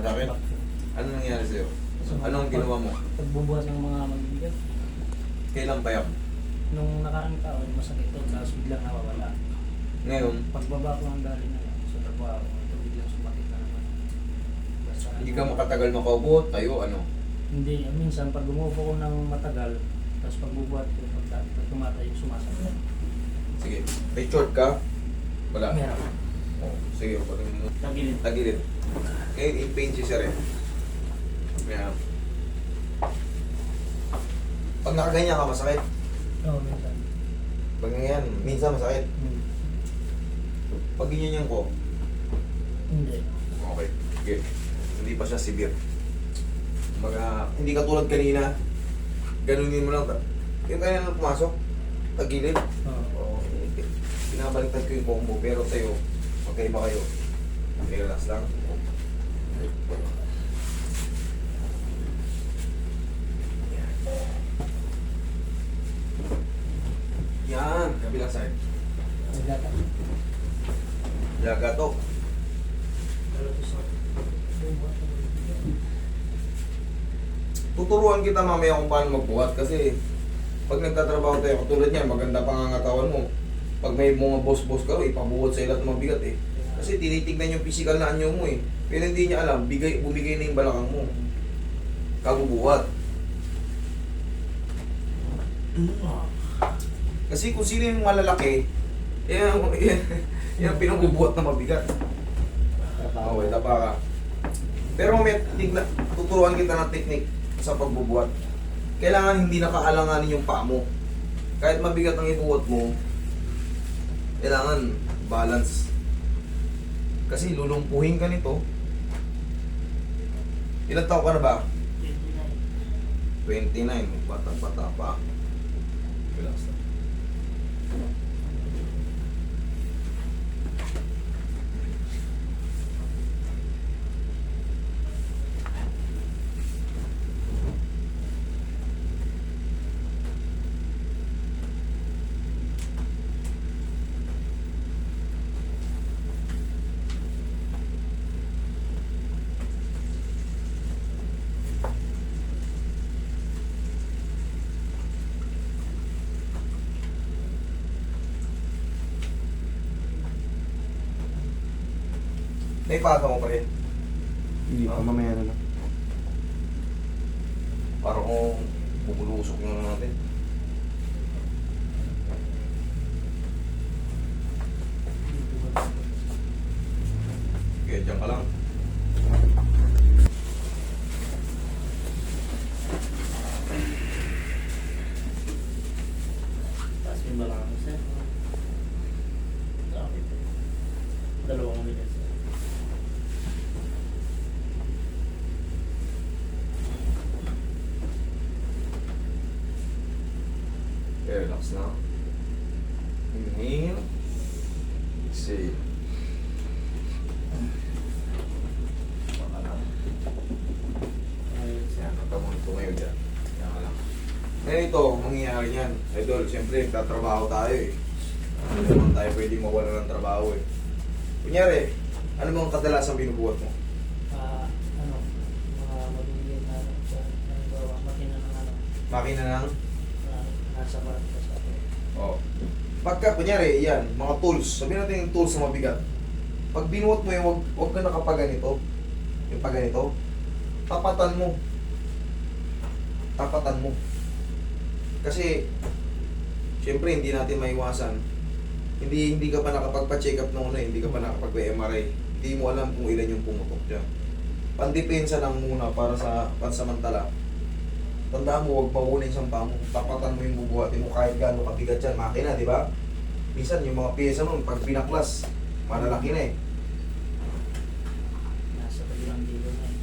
Masakit? Ano nangyari sa'yo? Anong ginawa mo? Pagbubuhat ng mga mabibigat. Kailan pa yan? Nung nakarang taon, masakit to, tapos biglang nawawala. Ngayon, Pagbaba ko ang galing na lang sa trabaho, ito biglang sumakit na naman. Basta, hindi ka makatagal makaupo, tayo, ano? Hindi, minsan pag umupo ko ng matagal, tapos pagbubuhat ko, pag, pag tumatayo, sumasakit. Sige, may short ka? Wala. Meron. Oh, sige, pag. Tagilid. Tagilid. Ngayon, in pain si sir. Yan. Pag nakaganyan ka, masakit. Oo, minsan. Pag ganyan, minsan masakit. Hmm. Pag ganyan ko, Hindi. okay. Sige. Hindi pa siya severe. Mga, hindi katulad kanina, ganunin mo lang. Yung kanina na pumasok, tagilid. Oo. Eh, pinabaliktad ko yung combo, pero sa'yo, magkaiba kayo. Relax lang. Yan, kabilang side. Yaga to. Tuturuan kita mamaya kung paano magbuhat kasi pag nagtatrabaho tayo, katulad yan, maganda pangangatawan mo. Pag may mga boss-boss ka, ipabuhat sa ilat mabigat eh. Kasi tinitignan yung physical na anyo mo eh. Pero hindi niya alam, bigay, bumigay na yung balakang mo. Kagubuhat. Kasi kung sino yung malalaki, yan, yan, yan ang pinagbubuhat na mabigat. Okay, tapa ka. Pero may tigna, tuturuan kita ng technique sa pagbubuhat. Kailangan hindi nakaalanganin yung paa mo. Kahit mabigat ang ibuhat mo, kailangan balance. Kasi lulumpuhin ka nito. Ilang taon ka na ba? 29. Bata-bata pa. Relax lang. Naipasa mo pa rin. Hindi pa, Ah. mamaya na lang. Para kung bumulusok yung ano natin. Kaya dyan ka lang. Tapos may balakang sir. Bakit? Dalawang bigas. Okay, relax na. Inhale. Exhale. Natamon ito mangyayari yan. Idol, siyempre, nagtatrabaho tayo eh. Hindi naman tayo pwede mawala ng trabaho eh. Kunyari, ano bang kadalasan binubuhat mo? Ah, ano, mga mabibigyan na ano, sa halimbawa, makina ng ano, Makina ng... na nasa akin. Oh. Pagka, kunyari, yan, mga tools. Sabihin natin yung tools na mabigat. Pag binuhat mo yung, wag, wag ka nakapaganito. Yung paganito. Tapatan mo. Tapatan mo. Kasi, syempre, hindi natin maiwasan. Hindi hindi ka pa nakapagpa-check up nung ano, eh, hindi ka pa nakapagpa-MRI. Hindi mo alam kung ilan yung pumutok dyan. Pandepensa lang muna para sa pansamantala. Tandaan mo, huwag mawuna yung sampa mo. Tapatan mo yung bubuhatin mo kahit gaano kabigat yan. Makina, di ba? Minsan yung mga pyesa nun, pag pinaklas, malalaki na eh. Nasa kabilang dilo na eh.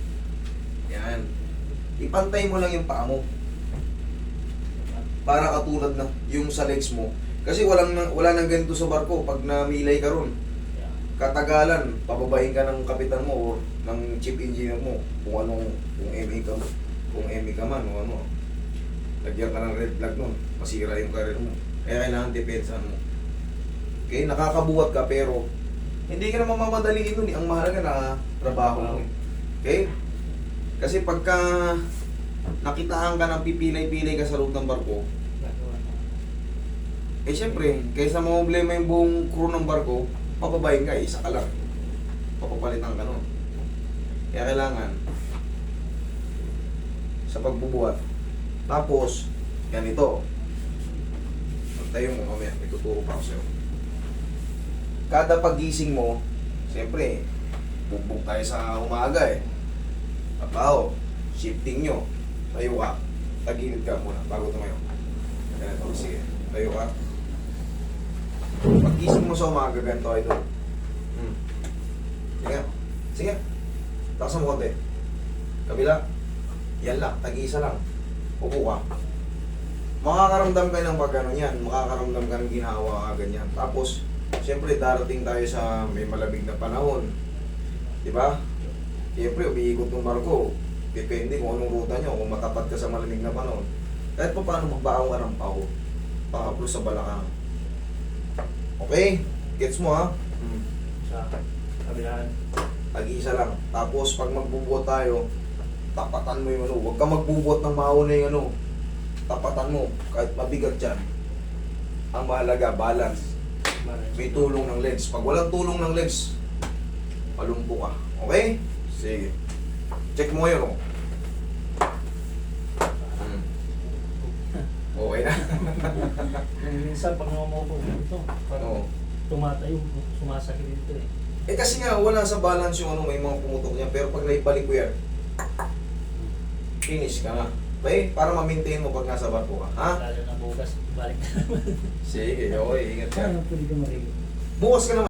Yan. Ipantay mo lang yung paa mo. Para katulad na yung sa legs mo. Kasi walang nang- wala nang ganito sa barko pag namilay ka ron. Katagalan, pababain ka ng kapitan mo o ng chief engineer mo kung anong kung MA ka kung MA ka man o ano. Lagyan ka ng red flag nun, masira yung career mo. Kaya kailangan depensahan mo. Okay, nakakabuhat ka pero hindi ka naman mamadaliin nun eh. Ang mahalaga na trabaho mo eh. Okay? Kasi pagka nakitaan ka ng pipilay-pilay ka sa loob ng barko, eh syempre, kaysa problema yung buong crew ng barko, papabayin ka, isa ka lang. Papapalitan ka nun. Kaya kailangan, sa pagbubuhat, tapos, ganito. Magtayo mo mamaya, may tuturo pa ako sa'yo. Kada pagising mo, siyempre, bugbog tayo sa umaga eh. Trabaho, shifting nyo, tayo ka, tagilid ka muna bago tumayo. Ganito, sige, tayo ka. Pagising mo sa umaga, ganito ito. Hmm. Sige, sige. Takas mo konti. Kabila. Yan lang, tag-isa lang. Upo ka. Makakaramdam ka ng pag ano yan, makakaramdam ka ng ginawa ka ganyan. Tapos, siyempre darating tayo sa may malamig na panahon. Di ba? Siyempre, umiikot ng barko. Depende kung anong ruta nyo, kung matapat ka sa malamig na panahon. Kahit pa paano magbaong ka ng pao, pakaplos sa balakang. Okay? Gets mo ha? Hmm. Sa kabilaan. Tag-isa lang. Tapos pag magbubuhat tayo, tapatan mo yung ano. Huwag ka magbubuhat ng mauna yung ano. Tapatan mo. Kahit mabigat dyan. Ang mahalaga, balance. May tulong ng legs. Pag walang tulong ng legs, malumpo ka. Okay? Sige. Check mo yun, oh. Hmm. Okay na? Minsan pag namamobo ito, Oo. tumatayo, sumasakit dito eh. Eh kasi nga, wala sa balance yung ano, may mga pumutok niya. Pero pag naibalik ko yan, finish ka na. Okay? Para ma-maintain mo pag nasa barko ka. Ha? Lalo na bukas, balik na naman. Sige, okay. Ingat ka. Bukas ka naman.